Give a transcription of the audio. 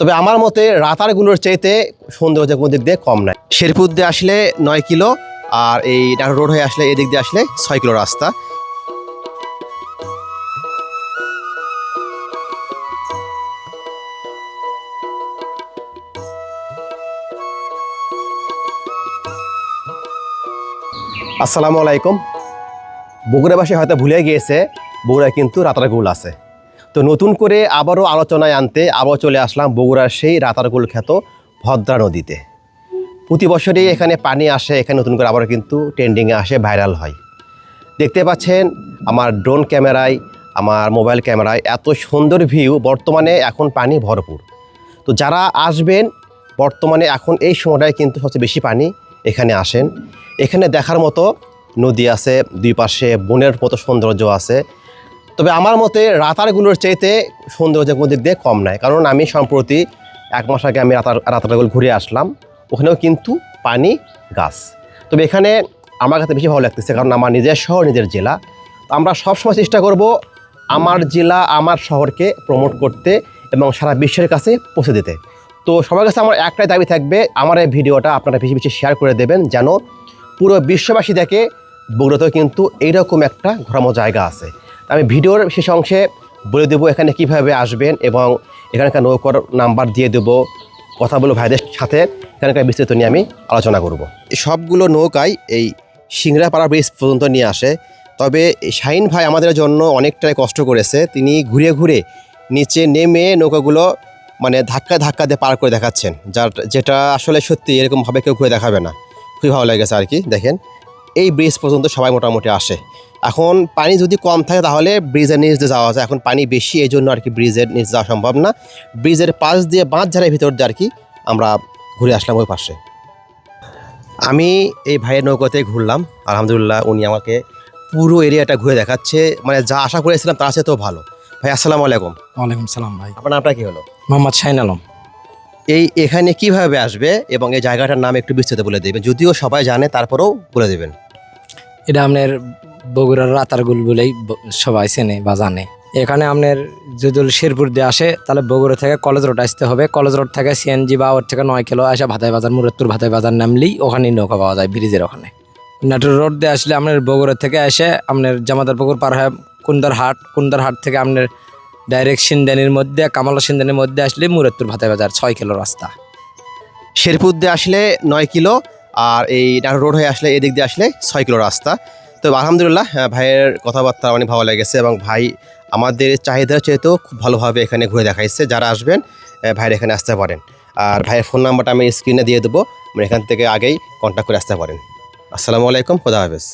তবে আমার মতে রাতারগুলোর চাইতে সৌন্দর্য কোনো দিক দিয়ে কম নয় শেরপুর দিয়ে আসলে নয় কিলো আর এই রোড হয়ে আসলে এদিক দিয়ে আসলে ছয় কিলো রাস্তা। আসসালামু আলাইকুম। বগুড়াবাসী হয়তো ভুলে গিয়েছে, বগুড়ায় কিন্তু রাতারগুল আছে। তো নতুন করে আবারও আলোচনায় আনতে আবার চলে আসলাম বগুড়ার সেই রাতারগুল খ্যাত ভদ্রা নদীতে। প্রতি বছরই এখানে পানি আসে, এখানে নতুন করে আবারও কিন্তু ট্রেন্ডিংয়ে আসে ভাইরাল হয়। দেখতে পাচ্ছেন আমার ড্রোন ক্যামেরায়, আমার মোবাইল ক্যামেরায় এত সুন্দর ভিউ বর্তমানে এখন পানি ভরপুর। তো যারা আসবেন, বর্তমানে এখন এই সময়টায় কিন্তু সবচেয়ে বেশি পানি এখানে আসেন। এখানে দেখার মতো নদী আছে, দুই পাশে বনের মতো সৌন্দর্য আছে। তবে আমার মতে রাতারগুলোর চাইতে সৌন্দর্য কোনো দিক দিয়ে কম নয় কারণ আমি সম্প্রতি এক মাস আগে আমি রাতার, রাতারগুল ঘুরে আসলাম। ওখানেও কিন্তু পানি, গাছ। তবে এখানে আমার কাছে বেশি ভালো লাগতেছে কারণ আমার নিজের শহর, নিজের জেলা। তো আমরা সবসময় চেষ্টা করব আমার জেলা, আমার শহরকে প্রমোট করতে এবং সারা বিশ্বের কাছে পৌঁছে দিতে। তো সবার কাছে আমার একটাই দাবি থাকবে, আমার এই ভিডিওটা আপনারা বেশি বেশি শেয়ার করে দেবেন যেন পুরো বিশ্ববাসী দেখে বগুড়াতেও কিন্তু এইরকম একটা ঘোরামো জায়গা আছে। আমি ভিডিওর শেষ অংশে বলে দেবো এখানে কীভাবে আসবেন এবং এখানকার নৌকর নাম্বার দিয়ে দেবো কথা বলব ভাইদের সাথে। এখানকার বিস্তারিত নিয়ে আমি আলোচনা করব। এই সবগুলো নৌকাই এই সিংড়াপাড়া ব্রিজ পর্যন্ত নিয়ে আসে। তবে শাহিন ভাই আমাদের জন্য অনেকটাই কষ্ট করেছে। তিনি ঘুরে ঘুরে নিচে নেমে নৌকাগুলো মানে ধাক্কা ধাক্কা দিয়ে পার করে দেখাচ্ছেন। যার যেটা আসলে সত্যি এরকমভাবে কেউ ঘুরে দেখাবে না। খুবই ভালো লেগেছে আর কি, দেখেন। এই ব্রিজ পর্যন্ত সবাই মোটামুটি আসে। এখন পানি যদি কম থাকে তাহলে ব্রিজের নিচ দিয়ে যাওয়া যায়। এখন পানি বেশি এই জন্য আর কি ব্রিজের নিচ যাওয়া সম্ভব না। ব্রিজের পাশ দিয়ে বাঁধ ঝাড়ের ভিতর দিয়ে আর কি আমরা ঘুরে আসলাম ওই পাশে। আমি এই ভাইয়ের নৌকাতে ঘুরলাম। আলহামদুলিল্লাহ উনি আমাকে পুরো এরিয়াটা ঘুরে দেখাচ্ছে। মানে যা আশা করেছিলাম তার চেয়ে তো ভালো। ভাই আসসালামু আলাইকুম। ওয়ালাইকুম সালাম ভাই। আপনার নামটা কি হলো? মোহাম্মদ শাহিন আলম। এই এখানে কীভাবে আসবে এবং এই জায়গাটার নাম একটু বিস্তৃত বলে দেবেন। যদিও সবাই জানে তারপরেও বলে দেবেন। এটা আপনার বগুড়ার রাতারগুল বলেই সবাই চেনে বা জানে। এখানে আপনার যদি শেরপুর দিয়ে আসে, তাহলে বগুড়া থেকে কলেজ রোড আসতে হবে। কলেজ রোড থেকে সিএনজি বা ওর থেকে নয় কিলো আসে ভাতাই বাজার মুরাত্তুর ভাতাই বাজার নামলেই ওখানেই নৌকা পাওয়া যায়, ব্রিজের ওখানে। নাটোর রোড দিয়ে আসলে আপনার বগুড়া থেকে এসে আপনার জামাদার পুকুর পার হয়ে কুন্দার হাট কুন্দার হাট থেকে আপনার ডাইরেক্ট সিন্দানির মধ্যে, কামালা সিন্দানির মধ্যে আসলে মুরাত্তুর ভাতাই বাজার ছয় কিলো রাস্তা। শেরপুর দিয়ে আসলে নয় কিলো আর এই নাটোর রোড হয়ে আসলে এদিক দিয়ে আসলে ছয় কিলো রাস্তা। তো আলহামদুলিল্লাহ ভাইয়ের কথাবার্তা অনেক ভালো লেগেছে এবং ভাই আমাদের চাহিদার চেয়েতেও খুব ভালোভাবে এখানে ঘুরে দেখাইছে, যারা আসবেন ভাইয়ের এখানে আসতে পারেন। আর ভাইয়ের ফোন নাম্বারটা আমি স্ক্রিনে দিয়ে দেবো মানে এখান থেকে আগেই কন্ট্যাক্ট করে আসতে পারেন। আসসালামু আলাইকুম, খোদা হাফেজ।